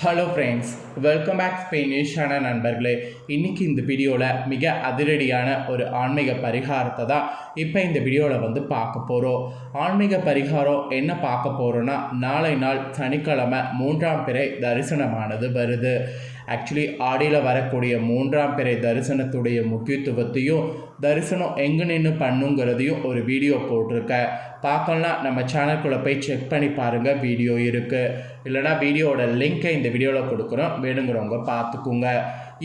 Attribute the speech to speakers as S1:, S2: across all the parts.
S1: Hello friends welcome back ஸ்பெயினிஷான நண்பர்களே. இன்றைக்கி இந்த வீடியோவில் மிக அதிரடியான ஒரு ஆன்மீக பரிகாரத்தை தான் இப்போ இந்த வீடியோவில் வந்து பார்க்க போகிறோம் ஆன்மீக பரிகாரம் என்ன பார்க்க போகிறோன்னா நாளை நாள் சனிக்கிழமை மூன்றாம் பிறை தரிசனமானது வருது. ஆக்சுவலி ஆடியில் வரக்கூடிய மூன்றாம் பிறை தரிசனத்துடைய முக்கியத்துவத்தையும் தரிசனம் எங்கே நின்று பண்ணுங்கிறதையும் ஒரு வீடியோ போட்டிருக்கேன். பார்க்கலாம் நம்ம சேனல்குள்ளே போய் செக் பண்ணி பாருங்கள் வீடியோ இருக்குது இல்லைனா வீடியோவோட லிங்க்கை இந்த வீடியோவில் கொடுக்குறோம். வேணுங்கிறவங்க பார்த்துக்குங்க.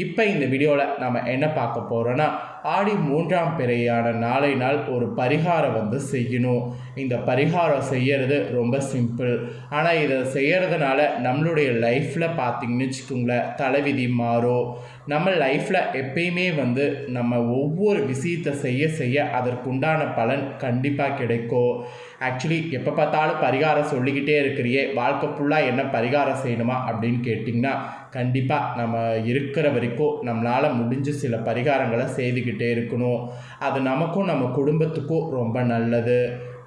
S1: இப்போ இந்த வீடியோவில் நம்ம என்ன பார்க்க போகிறோன்னா ஆடி மூன்றாம் பிறையான நாளை நாள் ஒரு பரிகாரம் வந்து செய்யணும். இந்த பரிகாரம் செய்யறது ரொம்ப சிம்பிள் ஆனால் இதை செய்கிறதுனால நம்மளுடைய லைஃப்பில் பார்த்தீங்கன்னு வச்சுக்கோங்களேன் தலைவிதி மாறும். நம்ம லைஃப்பில் எப்பயுமே வந்து நம்ம ஒவ்வொரு விஷயத்தை செய்ய செய்ய அதற்குண்டான பலன் கண்டிப்பாக கிடைக்கும். ஆக்சுவலி எப்போ பார்த்தாலும் பரிகாரம் சொல்லிக்கிட்டே இருக்கிறியே வாழ்க்கை ஃபுல்லாக என்ன பரிகாரம் செய்யணுமா அப்படின்னு கேட்டிங்கன்னா கண்டிப்பாக நம்ம இருக்கிற வரைக்கும் நம்மளால் முடிஞ்ச சில பரிகாரங்களை செய்துக்கிட்டே இருக்கணும். அது நமக்கும் நம்ம குடும்பத்துக்கும் ரொம்ப நல்லது.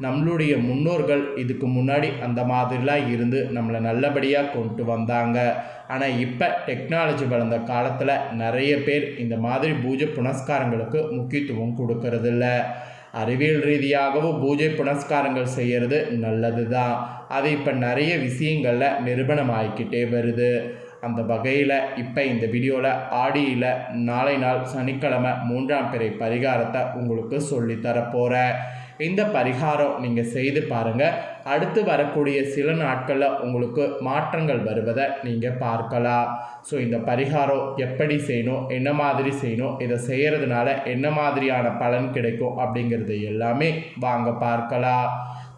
S1: நம்மளுடைய முன்னோர்கள் இதுக்கு முன்னாடி அந்த மாதிரிலாம் இருந்து நம்மளை நல்லபடியாக கொண்டு வந்தாங்க. ஆனால் இப்போ டெக்னாலஜி வளர்ந்த காலத்தில் நிறைய பேர் இந்த மாதிரி பூஜை புனஸ்காரங்களுக்கு முக்கியத்துவம் கொடுக்கறதில்ல. அறிவியல் ரீதியாகவும் பூஜை புனஸ்காரங்கள் செய்கிறது நல்லது தான் அது இப்போ நிறைய விஷயங்களில் நிரூபணம் ஆகிக்கிட்டே வருது. அந்த வகையில் இப்போ இந்த வீடியோவில் ஆடியில் நாளை நாள் சனிக்கிழமை மூன்றாம் பிறை பரிகாரத்தை உங்களுக்கு சொல்லித்தரப்போகிறேன் இந்த பரிகாரம் நீங்கள் செய்து பாருங்கள் அடுத்து வரக்கூடிய சில நாட்களில் உங்களுக்கு மாற்றங்கள் வருவதை நீங்கள் பார்க்கலாம். ஸோ இந்த பரிகாரம் எப்படி செய்யணும் என்ன மாதிரி செய்யணும் இதை செய்கிறதுனால என்ன மாதிரியான பலன் கிடைக்கும் அப்படிங்கிறது எல்லாமே வாங்க பார்க்கலாம்.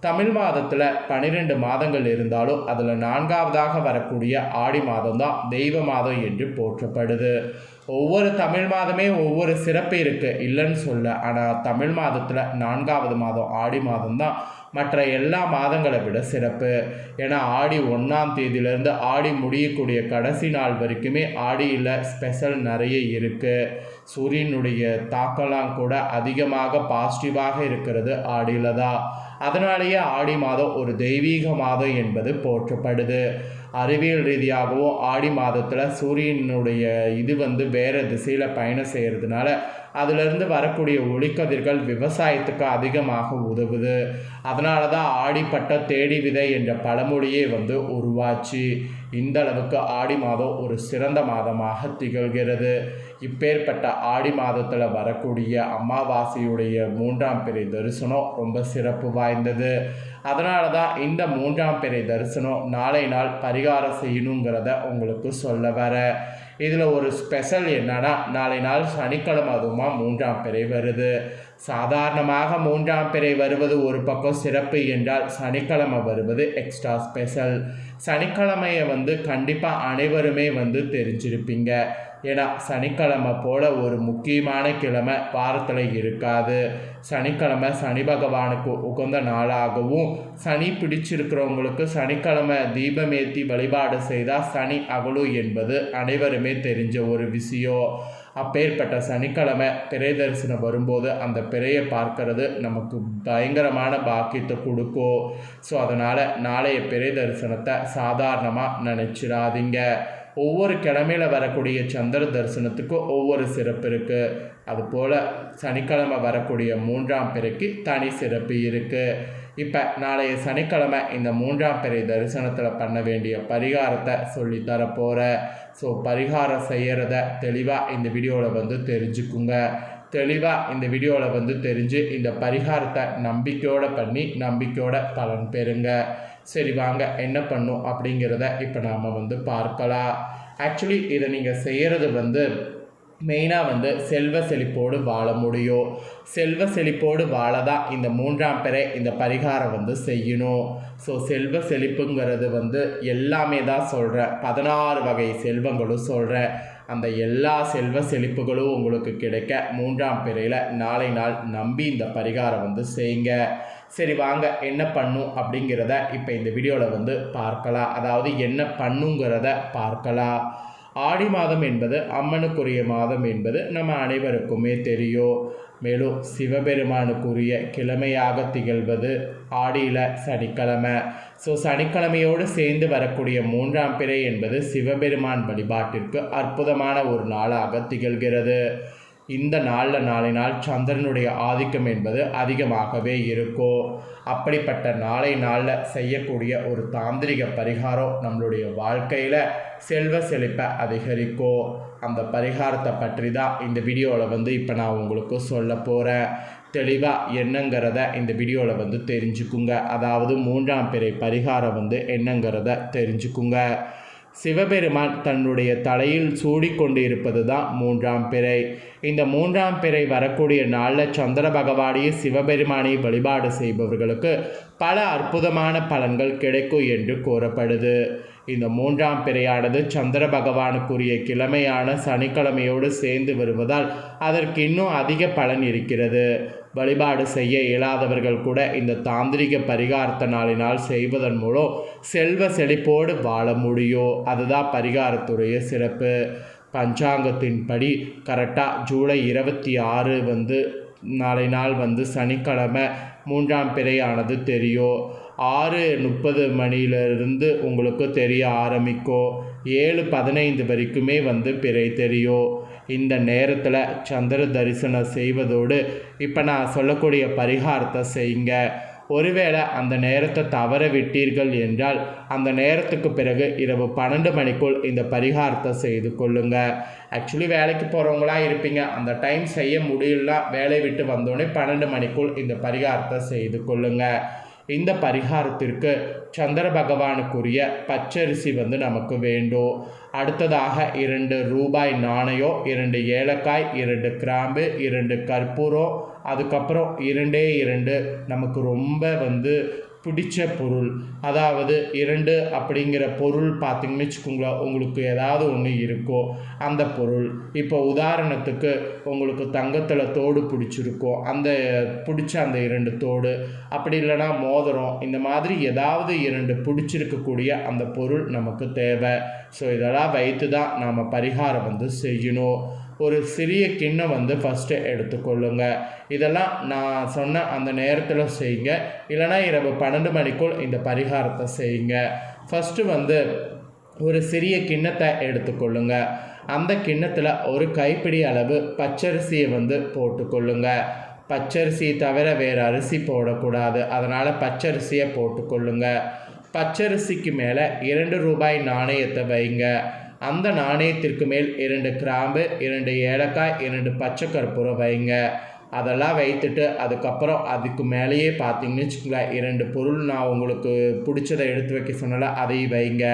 S1: தமிழ் மாதத்தில் பன்னிரெண்டு மாதங்கள் இருந்தாலும் அதில் நான்காவதாக வரக்கூடிய ஆடி மாதம் தான் தெய்வ மாதம் என்று போற்றப்படுது. ஒவ்வொரு தமிழ் மாதமே ஒவ்வொரு சிறப்பு இருக்குது இல்லைன்னு சொல்ல. ஆனால் தமிழ் மாதத்தில் நான்காவது மாதம் ஆடி மாதம் தான் மற்ற எல்லா மாதங்களை விட சிறப்பு. ஏன்னா ஆடி ஒன்றாம் தேதியிலேருந்து ஆடி முடியக்கூடிய கடைசி நாள் வரைக்குமே ஆடியில் ஸ்பெஷல் நிறைய இருக்குது சூரியனுடைய தாக்கம்லாம் கூட அதிகமாக பாசிட்டிவாக இருக்கிறது ஆடியில் தான் அதனாலேயே ஆடி மாதம் ஒரு தெய்வீக மாதம் என்பது போற்றப்படுது. அறிவியல் ரீதியாகவும் ஆடி மாதத்தில் சூரியனுடைய இது வந்து வேறு திசையில் பயணம் செய்கிறதுனால அதிலிருந்து வரக்கூடிய ஒளிக்கதிர்கள் விவசாயத்துக்கு அதிகமாக உதவுது. அதனால தான் ஆடிப்பட்ட தேடி விதை என்ற பழமொழியே வந்து உருவாச்சு. இந்த அளவுக்கு ஆடி மாதம் ஒரு சிறந்த மாதமாக திகழ்கிறது. இப்பேற்பட்ட ஆடி மாதத்தில் வரக்கூடிய அமாவாசையுடைய மூன்றாம் பிறை தரிசனம் ரொம்ப சிறப்பு வாய்ந்தது. அதனால தான் இந்த மூன்றாம் பிறை தரிசனம் நாளை நாள் பரிகாரம் செய்யணுங்கிறத உங்களுக்கு சொல்ல வர. இதில் ஒரு ஸ்பெஷல் என்னன்னா நாளை நாள் சனிக்கிழமை அதுவுமா மூன்றாம் பிறை வருது. சாதாரணமாக மூன்றாம் பிறை வருவது ஒரு பக்கம் சிறப்பு என்றால் சனிக்கிழமை வருவது எக்ஸ்ட்ரா ஸ்பெஷல் சனிக்கிழமையை வந்து கண்டிப்பாக அனைவருமே வந்து தெரிஞ்சிருப்பீங்க. ஏன்னா சனிக்கிழமை போல் ஒரு முக்கியமான கிழமை வாரத்தில் இருக்காது. சனிக்கிழமை சனி பகவானுக்கு உகந்த நாளாகவும் சனி பிடிச்சிருக்கிறவங்களுக்கு சனிக்கிழமை தீபமேத்தி வழிபாடு செய்தால் சனி அகலு என்பது அனைவருமே தெரிஞ்ச ஒரு விஷயம். அப்பேற்பட்ட சனிக்கிழமை பிறை தரிசனம் வரும்போது அந்த பிறையை பார்க்கறது நமக்கு பயங்கரமான பாக்கியத்தை கொடுக்கும். ஸோ அதனால் நாளைய பிறை தரிசனத்தை சாதாரணமாக நினச்சிடாதீங்க. ஒவ்வொரு கிழமையில் வரக்கூடிய சந்திர தரிசனத்துக்கும் ஒவ்வொரு சிறப்பு இருக்குது அதுபோல் சனிக்கிழமை வரக்கூடிய மூன்றாம் பிறைக்கு தனி சிறப்பு இருக்குது இப்போ நாளைய சனிக்கிழமை இந்த மூன்றாம் பிறை தரிசனத்தில் பண்ண வேண்டிய பரிகாரத்தை சொல்லி தரப்போகிறேன் ஸோ பரிகாரம் செய்கிறத தெளிவாக இந்த வீடியோவில் வந்து தெரிஞ்சுக்குங்க. தெளிவாக இந்த வீடியோவில் வந்து தெரிஞ்சு இந்த பரிகாரத்தை நம்பிக்கையோடு பண்ணி நம்பிக்கையோட பலன் பெறுங்க. சரி வாங்க என்ன பண்ணும் அப்படிங்கிறத இப்போ நாம் வந்து பார்க்கலாம். ஆக்சுவலி இதை நீங்கள் செய்கிறது வந்து மெயினாக வந்து செல்வ செழிப்போடு வாழ முடியும். செல்வ செழிப்போடு வாழ தான் இந்த மூன்றாம் பிறை இந்த பரிகாரம் வந்து செய்யணும். ஸோ செல்வ செழிப்புங்கிறது வந்து எல்லாமே தான் சொல்கிறேன் பதினாறு வகை செல்வங்களும் சொல்கிறேன் அந்த எல்லா செல்வ செழிப்புகளும் உங்களுக்கு கிடைக்க மூன்றாம் பிறையில் நாளை நாள் நம்பி இந்த பரிகாரம் வந்து செய்யுங்க. சரி வாங்க. என்ன பண்ணும் அப்படிங்கிறத இப்போ இந்த வீடியோவில் வந்து பார்க்கலாம். அதாவது என்ன பண்ணுங்கிறத பார்க்கலாம். ஆடி மாதம் என்பது அம்மனுக்குரிய மாதம் என்பது நம்ம அனைவருக்குமே தெரியும். மேலும் சிவபெருமானுக்குரிய கிழமையாக திகழ்வது ஆடியில் சனிக்கிழமை. ஸோ சனிக்கிழமையோடு சேர்ந்து வரக்கூடிய மூன்றாம் பிறை என்பது சிவபெருமான் வழிபாட்டிற்கு அற்புதமான ஒரு நாளாக திகழ்கிறது. இந்த நாளில் நாளை நாள் சந்திரனுடைய ஆதிக்கம் என்பது அதிகமாகவே இருக்கும் அப்படிப்பட்ட நாளை நாளில் செய்யக்கூடிய ஒரு தாந்திரிக பரிகாரம் நம்மளுடைய வாழ்க்கையில் செல்வ செழிப்பை அதிகரிக்கும் அந்த பரிகாரத்தை பற்றி தான் இந்த வீடியோவில் வந்து இப்போ நான் உங்களுக்கு சொல்ல போகிறேன் தெளிவாக என்னங்கிறத இந்த வீடியோவில் வந்து தெரிஞ்சுக்குங்க. அதாவது மூன்றாம் பிறை பரிகாரம் வந்து என்னங்கிறத தெரிஞ்சுக்குங்க. சிவபெருமான் தன்னுடைய தலையில் சூடிக்கொண்டு இருப்பது தான் மூன்றாம் பிறை. இந்த மூன்றாம் பிறை வரக்கூடிய நாளில் சந்திர பகவானிய சிவபெருமானை வழிபாடு செய்பவர்களுக்கு பல அற்புதமான பலன்கள் கிடைக்கும் என்று கூறப்படுது. இந்த மூன்றாம் பிறையானது சந்திர பகவானுக்குரிய கிழமையான சனிக்கிழமையோடு சேர்ந்து வருவதால் அதற்கு இன்னும் அதிக பலன் இருக்கிறது. வழிபாடு செய்ய இயலாதவர்கள் கூட இந்த தாந்திரிக பரிகாரத்த நாளினால் செய்வதன் மூலம் செல்வ செழிப்போடு வாழ முடியும் அதுதான் பரிகாரத்துடைய சிறப்பு. பஞ்சாங்கத்தின்படி கரெக்டாக ஜூலை இருபத்தி ஆறு வந்து நாளை நாள் வந்து சனிக்கிழமை மூன்றாம் பிறையானது தெரியும். ஆறு முப்பது மணியிலிருந்து உங்களுக்கு தெரிய ஆரம்பிக்கும் ஏழு பதினைந்து வரைக்குமே வந்து பிறை தெரியும் இந்த நேரத்தில் சந்திர தரிசனம் செய்வதோடு இப்போ நான் சொல்லக்கூடிய பரிகாரத்தை செய்யுங்க. ஒருவேளை அந்த நேரத்தை தவற விட்டீர்கள் என்றால் அந்த நேரத்துக்கு பிறகு இரவு பன்னெண்டு மணிக்குள் இந்த பரிகாரத்தை செய்து கொள்ளுங்க. ஆக்சுவலி வேலைக்கு போகிறவங்களா இருப்பீங்க. அந்த டைம் செய்ய முடியல வேலை விட்டு வந்தோடனே பன்னெண்டு மணிக்குள் இந்த பரிகாரத்தை செய்து கொள்ளுங்கள் இந்த பரிகாரத்திற்கு சந்திர பகவானுக்குரிய பச்சரிசி வந்து நமக்கு வேண்டும். அடுத்ததாக இரண்டு ரூபாய் நாணயம் இரண்டு ஏலக்காய் இரண்டு கிராம்பு இரண்டு கற்பூரம் அதுக்கப்புறம் இரண்டே இரண்டு. நமக்கு ரொம்ப வந்து பிடிச்ச பொருள். அதாவது இரண்டு அப்படிங்கிற பொருள் பார்த்திங்கன்னு வச்சுக்கோங்களேன் உங்களுக்கு ஏதாவது ஒன்று இருக்கோ அந்த பொருள். இப்போ உதாரணத்துக்கு உங்களுக்கு தங்கத்தில் தோடு பிடிச்சிருக்கோ அந்த பிடிச்ச அந்த இரண்டு தோடு. அப்படி இல்லைனா மோதிரம் இந்த மாதிரி ஏதாவது இரண்டு பிடிச்சிருக்கக்கூடிய அந்த பொருள் நமக்கு தேவை. ஸோ இதெல்லாம் வைத்து தான் நாம் பரிகாரம் வந்து செய்யணும். ஒரு சிறிய கிண்ணம் வந்து ஃபஸ்ட்டு எடுத்துக்கொள்ளுங்க. இதெல்லாம் நான் சொன்ன அந்த நேரத்தில் செய்யுங்க. இல்லைனா இரவு பன்னெண்டு மணிக்குள் இந்த பரிகாரத்தை செய்யுங்க. ஃபஸ்ட்டு வந்து ஒரு சிறிய கிண்ணத்தை எடுத்துக்கொள்ளுங்க. அந்த கிண்ணத்தில் ஒரு கைப்பிடி அளவு பச்சரிசியை வந்து போட்டுக்கொள்ளுங்க. பச்சரிசி தவிர வேறு அரிசி போடக்கூடாது. அதனால் பச்சரிசியை போட்டுக்கொள்ளுங்க. பச்சரிசிக்கு மேலே இரண்டு ரூபாய் நாணயத்தை வைங்க. அந்த நாணயத்திற்கு மேல் இரண்டு கிராம்பு இரண்டு ஏலக்காய் இரண்டு பச்சை கற்பூரம் வைங்க. அதெல்லாம் வைத்துட்டு அதுக்கப்புறம் அதுக்கு மேலேயே பார்த்தீங்கன்னு வச்சுக்கோங்களேன் இரண்டு பொருள் நான் உங்களுக்கு பிடிச்சதை எடுத்து வைக்க சொன்னால அதையும் வைங்க.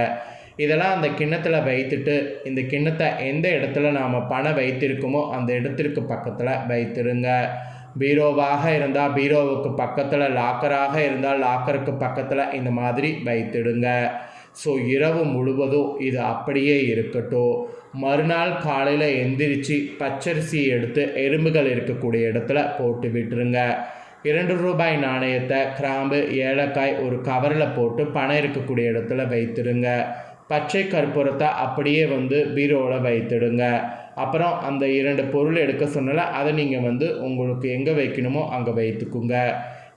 S1: இதெல்லாம் அந்த கிண்ணத்தில் வைத்துட்டு இந்த கிண்ணத்தை எந்த இடத்துல நாம் பணம் வைத்திருக்கோமோ அந்த இடத்திற்கு பக்கத்தில் வைத்திருங்க. பீரோவாக இருந்தால் பீரோவுக்கு பக்கத்தில் லாக்கராக இருந்தால் லாக்கருக்கு பக்கத்தில் இந்த மாதிரி வைத்திடுங்க. ஸோ இரவு முழுவதும் இது அப்படியே இருக்கட்டும். மறுநாள் காலையில் எந்திரிச்சு பச்சரிசி எடுத்து எறும்புகள் இருக்கக்கூடிய இடத்துல போட்டு விட்டுருங்க. இரண்டு ரூபாய் நாணயத்தை கிராம்பு ஏலக்காய் ஒரு கவரில் போட்டு பணம் இருக்கக்கூடிய இடத்துல வைத்திடுங்க பச்சை கற்பூரத்தை அப்படியே வந்து பீரோவில் வைத்திடுங்க. அப்புறம் அந்த இரண்டு பொருள் எடுக்க சொன்னால அதை நீங்கள் வந்து உங்களுக்கு எங்கே வைக்கணுமோ அங்கே வைத்துக்குங்க.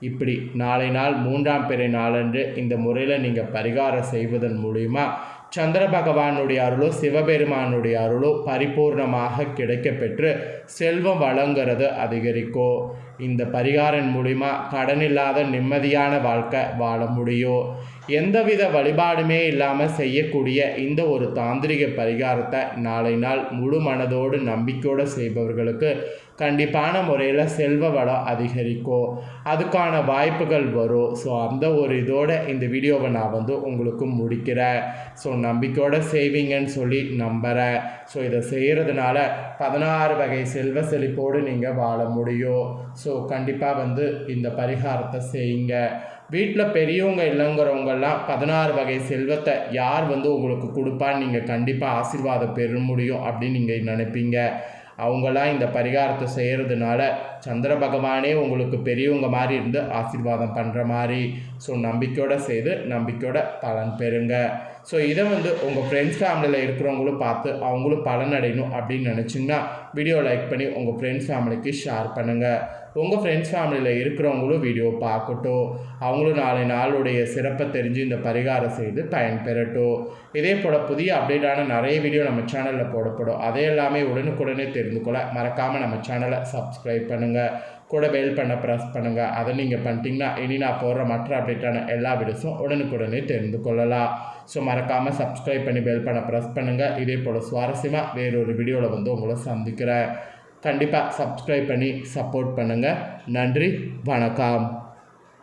S1: இப்படி நாளை நாள் மூன்றாம் பிறை நாளன்று இந்த முறையில் நீங்கள் பரிகாரம் செய்வதன் மூலிமா சந்திர பகவானுடைய அருளோ சிவபெருமானுடைய அருளோ பரிபூர்ணமாக கிடைக்கப்பெற்று செல்வம் வழங்குறது அதிகரிக்கும் இந்த பரிகாரம் மூலிமா கடனில்லாத நிம்மதியான வாழ்க்கை வாழ முடியும் எந்தவித வழிபாடுமே இல்லாமல் செய்யக்கூடிய இந்த ஒரு தாந்திரிக பரிகாரத்தை நாளை நாள் முழு மனதோடு நம்பிக்கையோடு செய்பவர்களுக்கு கண்டிப்பான முறையில் செல்வ வளம் அதிகரிக்கும். அதுக்கான வாய்ப்புகள் வரும். ஸோ அந்த ஒரு இதோட இந்த வீடியோவை நான் வந்து உங்களுக்கு முடிக்கிறேன். ஸோ நம்பிக்கையோடு செய்வீங்கன்னு சொல்லி நம்புகிறேன் ஸோ இதை செய்கிறதுனால பதினாறு வகை செல்வ செழிப்போடு நீங்கள் வாழ முடியும். ஸோ கண்டிப்பாக வந்து இந்த பரிகாரத்தை செய்யுங்க. வீட்டில் பெரியவங்க இல்லைங்கிறவங்கெல்லாம் பதினாறு வகை செல்வத்தை யார் வந்து உங்களுக்கு கொடுப்பான்னு நீங்கள் கண்டிப்பாக ஆசீர்வாதம் பெற முடியும் அப்படின்னு நீங்கள் நினைப்பீங்க. அவங்களாம் இந்த பரிகாரத்தை செய்கிறதுனால சந்திர பகவானே உங்களுக்கு பெரியவங்க மாதிரி இருந்து ஆசீர்வாதம் பண்ணுற மாதிரி. ஸோ நம்பிக்கையோடு செய்து நம்பிக்கையோட பலன் பெறுங்க. ஸோ இதை வந்து உங்கள் ஃப்ரெண்ட்ஸ் ஃபேமிலியில் இருக்கிறவங்களும் பார்த்து அவங்களும் பலன் அடையணும் அப்படின்னு நினச்சிங்கன்னா வீடியோ லைக் பண்ணி உங்கள் ஃப்ரெண்ட்ஸ் ஃபேமிலிக்கு ஷேர் பண்ணுங்கள் உங்கள் ஃப்ரெண்ட்ஸ் ஃபேமிலியில் இருக்கிறவங்களும் வீடியோ பார்க்கட்டும். அவங்களும் நாளை நாளுடைய சிறப்பை தெரிஞ்சு இந்த பரிகாரம் செய்து பயன்பெறட்டும். இதே போல் புதிய அப்டேட்டான நிறைய வீடியோ நம்ம சேனலில் போடப்படும். அதை எல்லாமே உடனுக்குடனே தெரிந்து கொள்ள மறக்காமல் நம்ம சேனலை சப்ஸ்கிரைப் பண்ணுங்கள் கூட பெல் பண்ண ப்ரெஸ் பண்ணுங்கள் அதை நீங்கள் பண்ணிட்டீங்கன்னா இனி நான் போடுற மற்ற அப்டேட்டான எல்லா வீடியோஸும் உடனுக்குடனே தெரிந்து கொள்ளலாம். ஸோ மறக்காமல் சப்ஸ்கிரைப் பண்ணி பெல் பண்ண ப்ரெஸ் பண்ணுங்கள் இதே போல் சுவாரஸ்யமாக வேறொரு வீடியோவில் வந்து உங்களை சந்திக்கிறேன். கண்டிப்பாக சப்ஸ்கிரைப் பண்ணி சப்போர்ட் பண்ணுங்கள் நன்றி வணக்கம்.